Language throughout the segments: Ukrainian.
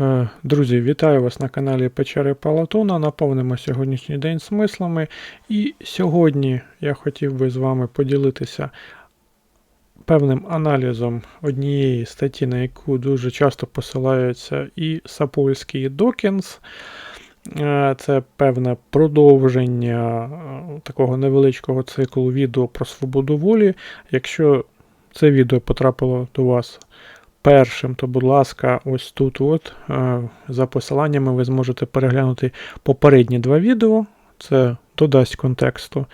Е, Друзі, вітаю вас на каналі Печери Палатона. Наповнимо сьогоднішній день смислами. І сьогодні я хотів би з вами поділитися певним аналізом однієї статті, на яку дуже часто посилаються і Сапольський, і Докінс. Е, Це певне продовження е, такого невеличкого циклу відео про свободу волі. Якщо це відео потрапило до вас першим, то, будь ласка, ось тут, от, е, за посиланнями, ви зможете переглянути попередні два відео. Це додасть контексту.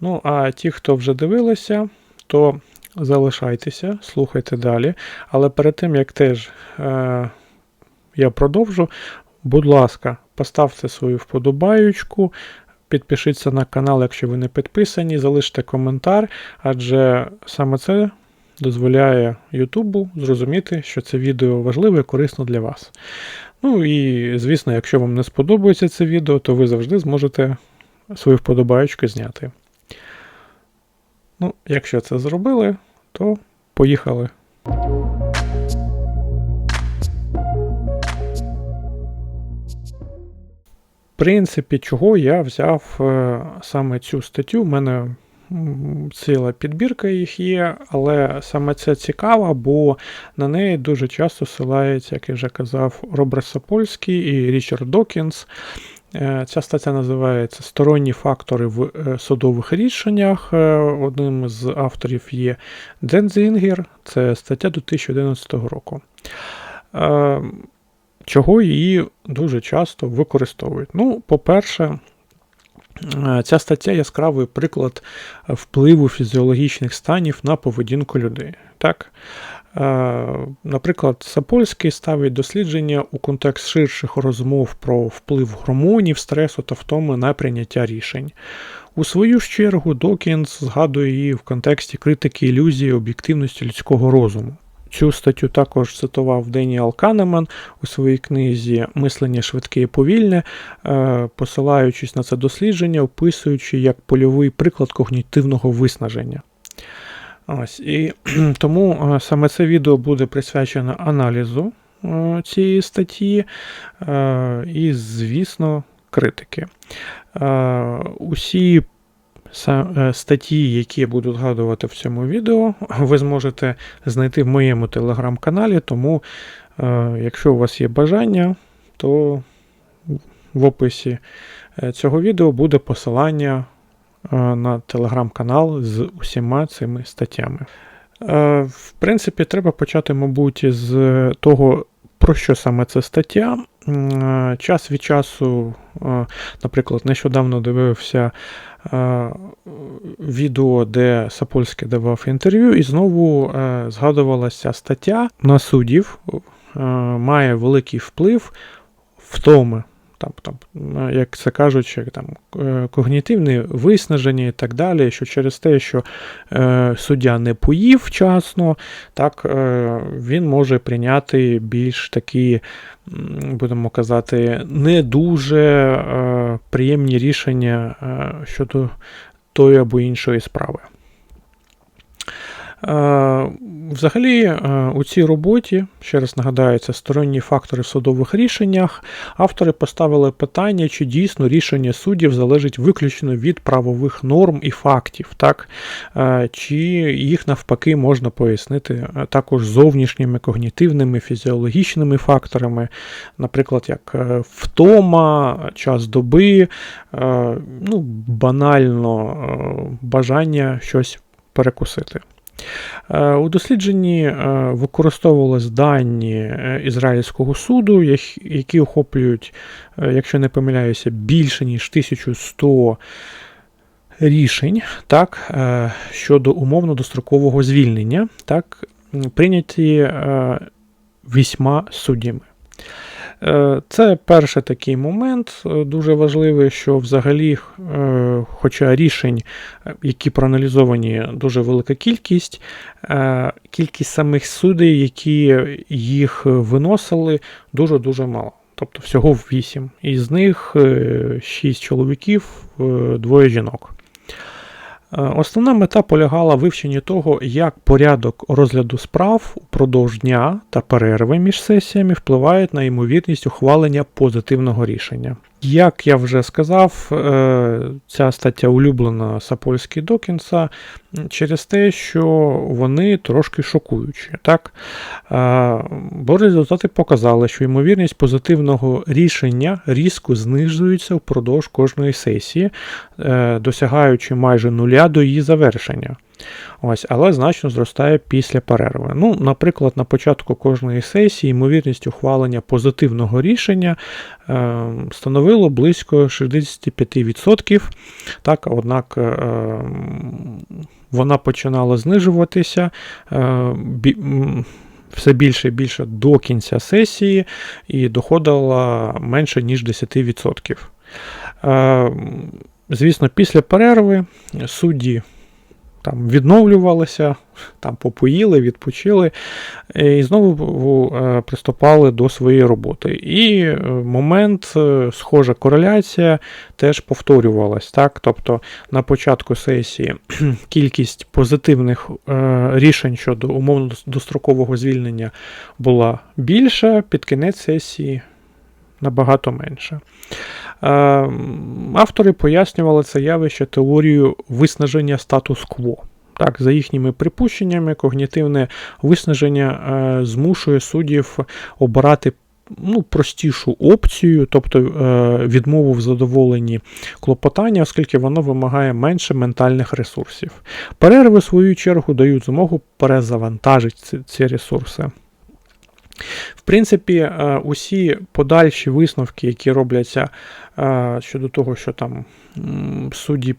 Ну, а ті, хто вже дивилися, то залишайтеся, слухайте далі. Але перед тим, як теж е, я продовжу, будь ласка, поставте свою вподобаючку. Підпишіться на канал, якщо ви не підписані, залиште коментар, адже саме це дозволяє Ютубу зрозуміти, що це відео важливе і корисно для вас. Ну і, звісно, якщо вам не сподобається це відео, то ви завжди зможете свою вподобаючку зняти. Ну, якщо це зробили, то поїхали. В принципі, чого я взяв е, саме цю статтю, в мене ціла підбірка їх є, але саме це цікаво, бо на неї дуже часто силається, як я вже казав, Роберт Сапольський і Річард Докінс. Е, Ця стаття називається Сторонні фактори в е, судових рішеннях. Е, Одним з авторів є Дзензінгер, це стаття 2011 року. Чого її дуже часто використовують? Ну, по-перше, ця стаття яскравий приклад впливу фізіологічних станів на поведінку людей. Так? Е, Наприклад, Сапольський ставить дослідження у контекст ширших розмов про вплив гормонів, стресу та втоми на прийняття рішень. У свою чергу Докінс згадує її в контексті критики ілюзії об'єктивності людського розуму. Цю статтю також цитував Деніал Канеман у своїй книзі Мислення швидке і повільне, е, посилаючись на це дослідження, описуючи як польовий приклад когнітивного виснаження. Ось, і тому е, саме це відео буде присвячено аналізу е, цієї статті і, звісно, критики. Усі статті, які я буду згадувати в цьому відео, ви зможете знайти в моєму телеграм-каналі, тому, е, якщо у вас є бажання, то в описі е, цього відео буде посилання е, на телеграм-канал з усіма цими статтями. Е, В принципі, треба почати, мабуть, з того, про що саме ця стаття. Е, Час від часу, е, наприклад, нещодавно дивився е, відео, де Сапольський давав інтерв'ю, і знову е, згадувалася стаття на суддів е, має великий вплив втоми. Там, там, е, як це кажучи, там, е, когнітивне виснаження і так далі, що через те, що е, суддя не поїв вчасно, так, е, він може прийняти більш такі, будемо казати, не дуже е, приємні рішення е, щодо тої або іншої справи. Е, Взагалі, е, у цій роботі, ще раз нагадаю, це сторонні фактори в судових рішеннях. Автори поставили питання, чи дійсно рішення суддів залежить виключно від правових норм і фактів, так? Е, чи їх навпаки можна пояснити також зовнішніми когнітивними, фізіологічними факторами, наприклад, як втома, час доби, ну, банально бажання щось перекусити. Е, У дослідженні е, використовувались дані е, Ізраїльського суду, які охоплюють, якщо не помиляюся, більше ніж 1100 рішень так, щодо умовно дострокового звільнення, так, прийняті вісьма суддями. Е, Це перший такий момент е, дуже важливий, що взагалі, е, хоча рішень, які проаналізовані дуже велика кількість, кількість самих судей, які їх виносили, дуже-дуже мало. Тобто всього 8. Із них 6 чоловіків, двоє жінок. Е, Основна мета полягала в вивченні того, як порядок розгляду справ упродовж дня та перерви між сесіями впливають на ймовірність ухвалення позитивного рішення. Як я вже сказав, е, ця стаття улюблена Сапольський Докінса через те, що вони трошки шокуючі. Так? Бо результати показали, що ймовірність позитивного рішення різко знижується впродовж кожної сесії, е, досягаючи майже нуля до її завершення. Ось, але значно зростає після перерви. Ну, наприклад, на початку кожної сесії ймовірність ухвалення позитивного рішення е, становило близько 65%. Так, однак е, вона починала знижуватися е, бі, все більше і більше до кінця сесії і доходила менше, ніж 10%. Е, звісно, після перерви судді там відновлювалися, там попоїли, відпочили і знову е, приступали до своєї роботи. І е, момент, е, схожа кореляція теж повторювалась. Так? Тобто на початку сесії кількість позитивних рішень щодо умовно дострокового звільнення була більша, під кінець сесії набагато менше. Е, Автори пояснювали це явище теорією виснаження статус-кво. Так, За їхніми припущеннями, когнітивне виснаження е, змушує суддів обирати ну, простішу опцію, тобто е, відмову в задоволенні клопотання, оскільки воно вимагає менше ментальних ресурсів. Перерви, в свою чергу, дають змогу перезавантажити ці, ці ресурси. В принципі, е, усі подальші висновки, які робляться е, щодо того, що там судді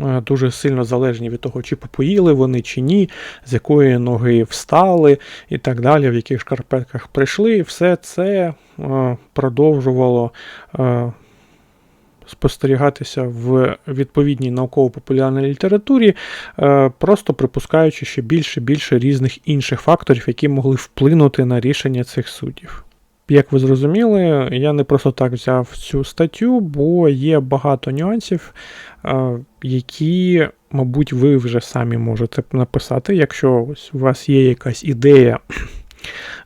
е, дуже сильно залежні від того, чи попоїли вони, чи ні, з якої ноги встали і так далі, в яких шкарпетках прийшли, все це продовжувало спостерігатися в відповідній науково-популярній літературі, е, просто припускаючи ще більше і більше різних інших факторів, які могли вплинути на рішення цих суддів. Як ви зрозуміли, я не просто так взяв цю статтю, бо є багато нюансів, е, які, мабуть, ви вже самі можете написати. Якщо ось у вас є якась ідея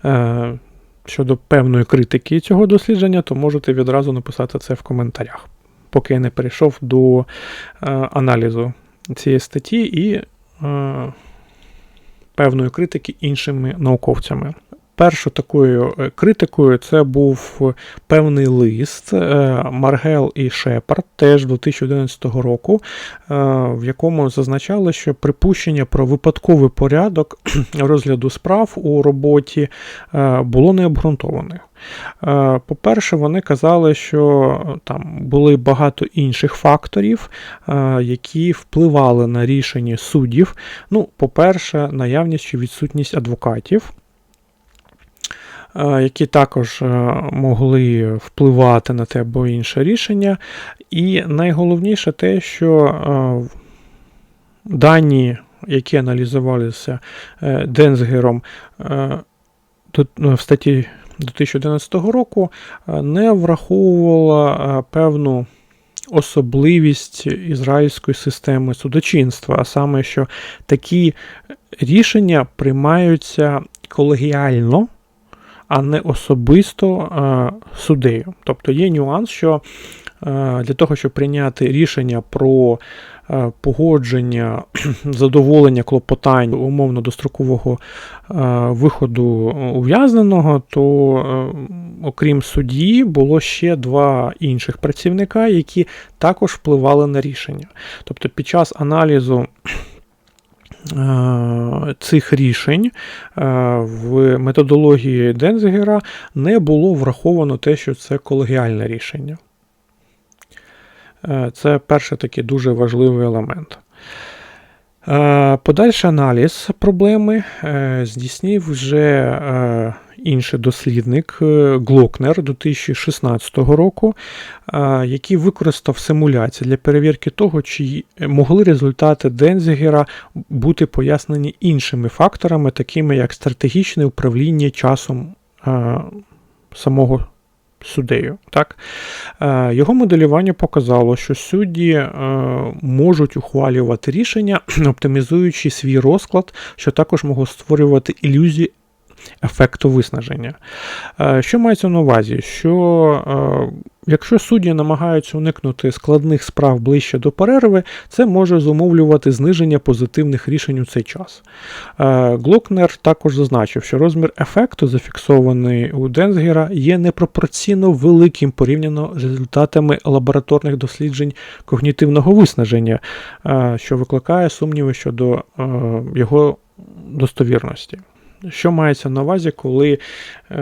е, щодо певної критики цього дослідження, то можете відразу написати це в коментарях поки я не перейшов до е, аналізу цієї статті і е, певної критики іншими науковцями. Першою такою е, критикою це був певний лист Маргел і Шепард теж 2011 року, в якому зазначали, що припущення про випадковий порядок розгляду справ у роботі було необґрунтоване. Е, по-перше, вони казали, що там були багато інших факторів, е, які впливали на рішення суддів. Ну, По-перше, наявність чи відсутність адвокатів. Е, які також могли впливати на те або інше рішення. І найголовніше те, що дані, які аналізувалися Дензгером в статті 2011 року е, не враховувала е, певну особливість ізраїльської системи судочинства, а саме, що такі рішення приймаються колегіально. А не особисто а, е, судею. Тобто є нюанс, що а, для того, щоб прийняти рішення про погодження, задоволення клопотань умовно дострокового е, виходу ув'язненого, то, е, окрім судді, було ще два інших працівника, які також впливали на рішення. Тобто під час аналізу. Цих рішень в методології Дензгера не було враховано те, що це колегіальне рішення. Е, це перший такий дуже важливий елемент. Е, подальший аналіз проблеми е, здійснив вже інший дослідник Глокнер 2016 року, який використав симуляції для перевірки того, чи могли результати Дензігера бути пояснені іншими факторами, такими як стратегічне управління часом самого суддею. Так? Е, Його моделювання показало, що судді е, можуть ухвалювати рішення, оптимізуючи свій розклад, що також могло створювати ілюзії ефекту виснаження. Е, Що мається на увазі? Що е, якщо судді намагаються уникнути складних справ ближче до перерви, це може зумовлювати зниження позитивних рішень у цей час. Е, Глокнер також зазначив, що розмір ефекту, зафіксований у Дензгера, є непропорційно великим порівняно з результатами лабораторних досліджень когнітивного виснаження, що викликає сумніви щодо його достовірності. Що мається на увазі, коли е,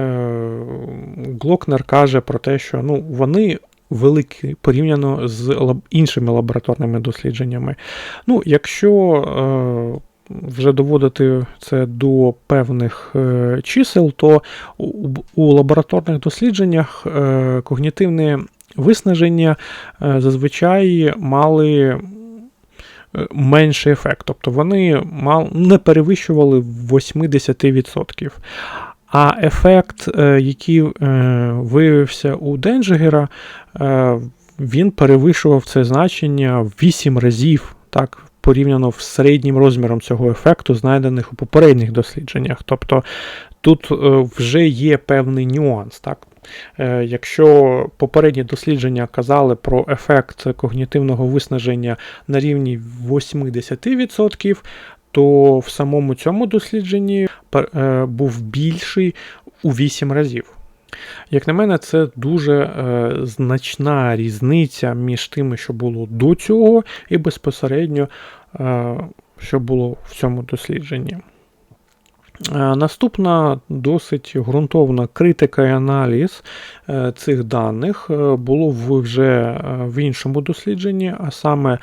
Глокнер каже про те, що ну, вони великі порівняно з лаб- іншими лабораторними дослідженнями. Ну, якщо е, вже доводити це до певних е, чисел, то у, у лабораторних дослідженнях е, когнітивне виснаження е, зазвичай мали менший ефект. Тобто вони мал, не перевищували 80%. А ефект, е, який е, виявився у Денджегера, е, він перевищував це значення в 8 разів, так, порівняно з середнім розміром цього ефекту, знайдених у попередніх дослідженнях. Тобто тут е, вже є певний нюанс. Так? Е, Якщо попередні дослідження казали про ефект когнітивного виснаження на рівні 80%, то в самому цьому дослідженні е, був більший у 8 разів. Як на мене, це дуже е, значна різниця між тими, що було до цього, і безпосередньо, що було в цьому дослідженні. Е, Наступна досить ґрунтовна критика і аналіз е, цих даних е, було вже в іншому дослідженні, а саме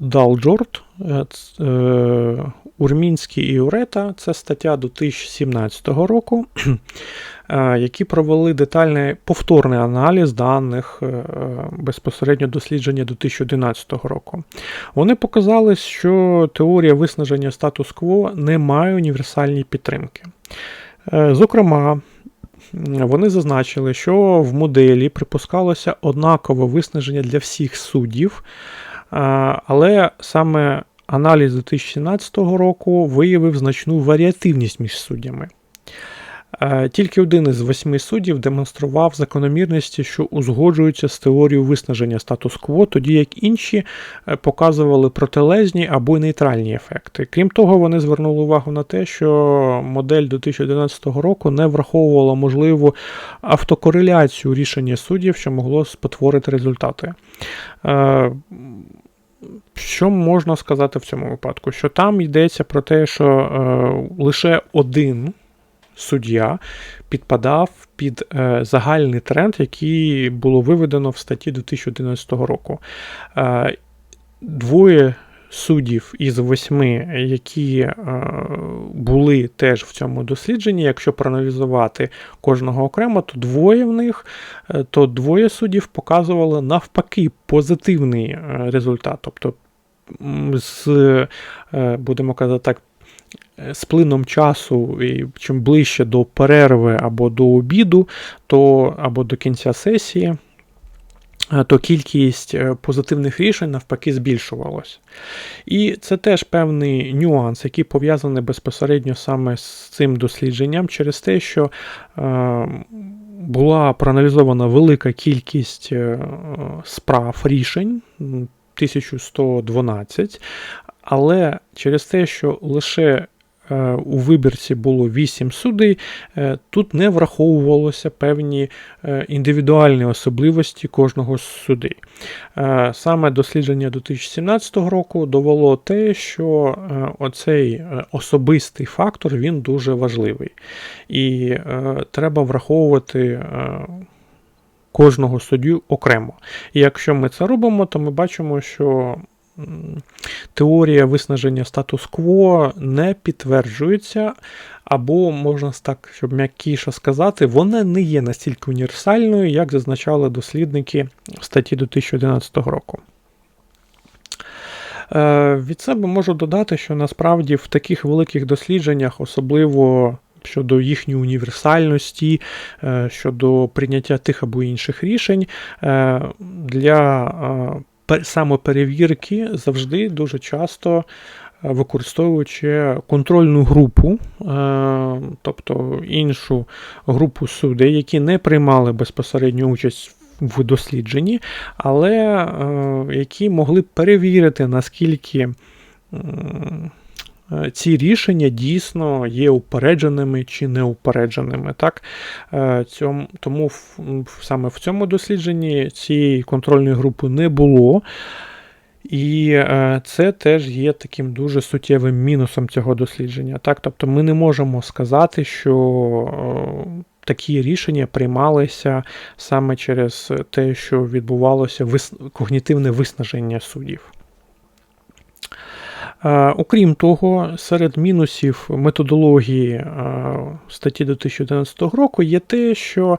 Далджорт, Урмінський і Урета, це стаття 2017 року, які провели детальний повторний аналіз даних е, безпосередньо дослідження 2011 року. Вони показали, що теорія виснаження статус-кво не має універсальної підтримки. Е, Зокрема, вони зазначили, що в моделі припускалося однакове виснаження для всіх суддів, е, але саме аналіз 2017 року виявив значну варіативність між суддями. Е, Тільки один із восьми суддів демонстрував закономірності, що узгоджуються з теорією виснаження статус-кво, тоді як інші е, показували протилежні або нейтральні ефекти. Крім того, вони звернули увагу на те, що модель 2011 року не враховувала можливу автокореляцію рішення суддів, що могло спотворити результати. Е, Що можна сказати в цьому випадку? Що там йдеться про те, що лише один суддя підпадав під е, загальний тренд, який було виведено в статті 2011 року. Е, двоє суддів із восьми, які е, були теж в цьому дослідженні, якщо проаналізувати кожного окремо, то двоє в них, то двоє суддів показували навпаки позитивний результат. Тобто, з, будемо казати так, з плином часу, і чим ближче до перерви або до обіду, то або до кінця сесії, е, то кількість е, позитивних рішень навпаки збільшувалась. І це теж певний нюанс, який пов'язаний безпосередньо саме з цим дослідженням, через те, що е, була проаналізована велика кількість е, справ рішень, 1112, але через те, що лише е, у вибірці було 8 судей, е, тут не враховувалося певні е, індивідуальні особливості кожного з судей. Саме дослідження 2017 року довело те, що оцей особистий фактор він дуже важливий. І треба враховувати. Кожного суддю окремо. І якщо ми це робимо, то ми бачимо, що теорія виснаження статус-кво не підтверджується, або, можна так, щоб м'якіше сказати, вона не є настільки універсальною, як зазначали дослідники в статті 2011 року. Е, Від себе можу додати, що насправді в таких великих дослідженнях, особливо щодо їхньої універсальності, е, щодо прийняття тих або інших рішень. Е, Для самоперевірки завжди дуже часто е, використовуючи контрольну групу, е, тобто іншу групу судей, які не приймали безпосередню участь в дослідженні, але е, які могли перевірити, наскільки ці рішення дійсно є упередженими чи неупередженими. Так? Е, Цьому, тому саме в цьому дослідженні цієї контрольної групи не було. І е, це теж є таким дуже суттєвим мінусом цього дослідження. Так? Тобто ми не можемо сказати, що е, такі рішення приймалися саме через те, що відбувалося когнітивне виснаження суддів. Е, Окрім того, серед мінусів методології е, статті 2011 року є те, що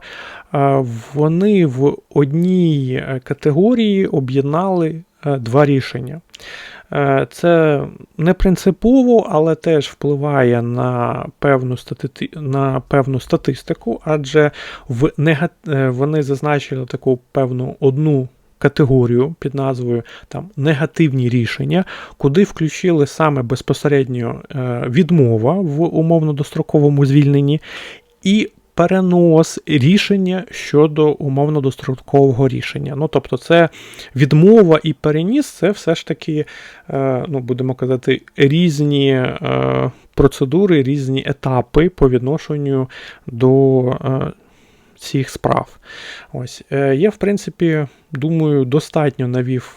е, вони в одній категорії об'єднали два рішення. Це не принципово, але теж впливає на певну, стати... на певну статистику, адже в нега... вони зазначили таку певну одну категорію під назвою там, негативні рішення, куди включили саме безпосередньо е, відмова в умовно-достроковому звільненні і перенос рішення щодо умовно-дострокового рішення. Ну, тобто, це відмова і переніс це все ж таки, е, ну, будемо казати, різні е, процедури, різні етапи по відношенню до цих справ. Ось. Е, Я, в принципі, думаю, достатньо навів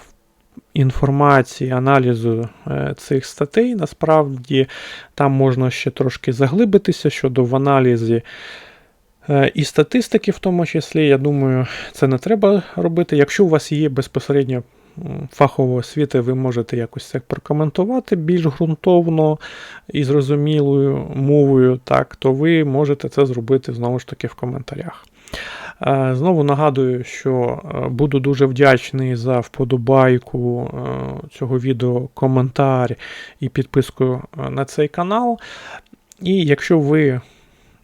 інформації, аналізу е, цих статей. Насправді, там можна ще трошки заглибитися щодо в аналізі. Е, І статистики, в тому числі, я думаю, це не треба робити. Якщо у вас є безпосередньо м, фахова освіта, ви можете якось це прокоментувати більш ґрунтовно і зрозумілою мовою, так, то ви можете це зробити знову ж таки в коментарях. Е, Знову нагадую, що е, буду дуже вдячний за вподобайку е, цього відео, коментар і підписку на цей канал. І якщо ви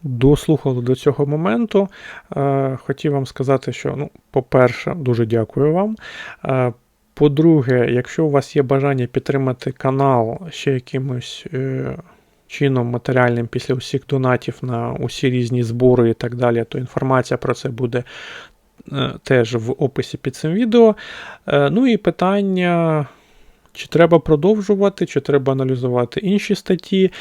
дослухали до цього моменту, хотів вам сказати, що, ну, по-перше, дуже дякую вам. По-друге, якщо у вас є бажання підтримати канал ще якимось е, чином матеріальним після усіх донатів на усі різні збори і так далі, то інформація про це буде е, теж в описі під цим відео. Е, Ну і питання. Чи треба продовжувати, чи треба аналізувати інші статті,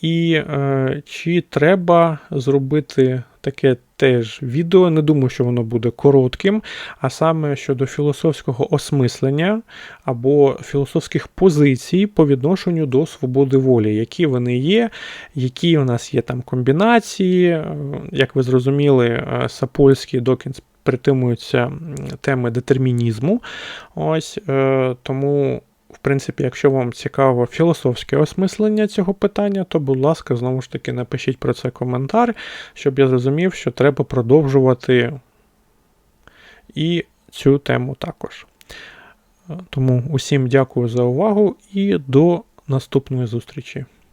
і е, чи треба зробити таке теж відео. Не думаю, що воно буде коротким, а саме щодо філософського осмислення або філософських позицій по відношенню до свободи волі, які вони є, які у нас є там комбінації. Е, Як ви зрозуміли, е, Сапольський Докінс притримуються теми детермінізму. Ось е, тому. В принципі, якщо вам цікаво філософське осмислення цього питання, то, будь ласка, знову ж таки, напишіть про це коментар, щоб я зрозумів, що треба продовжувати і цю тему також. Е, Тому усім дякую за увагу і до наступної зустрічі.